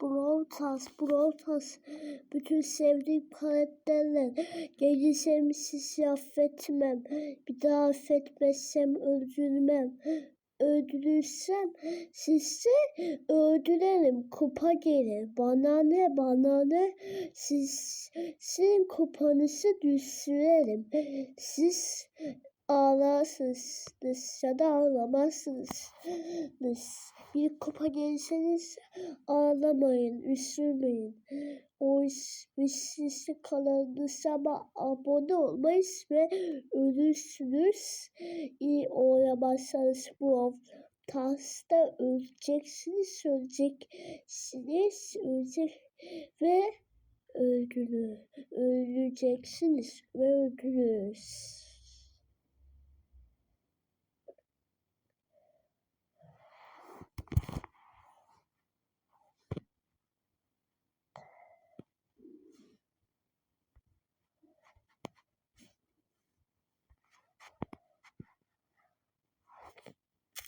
Brawl Stars, Brawl Stars. Bütün sevdiğim karakterler. Gelirsem sizi affetmem. Bir daha affetmezsem öldürmem. Öldürürsem sizi öldürelim. Kupa gelir. Bana ne bana ne. Siz, sizin kupanızı düşürelim. Siz ağlarsınız ya da ağlamazsınız. Bir kupa gelirseniz ağlamayın, üzülmeyin. O iş, sizi kanalımıza abone olmayız ve ölürsünüz. İyi oynamazsanız bu Tars'ta öleceksiniz, öleceksiniz, ölecek ve öldürür, öleceksiniz ve öldürürüz.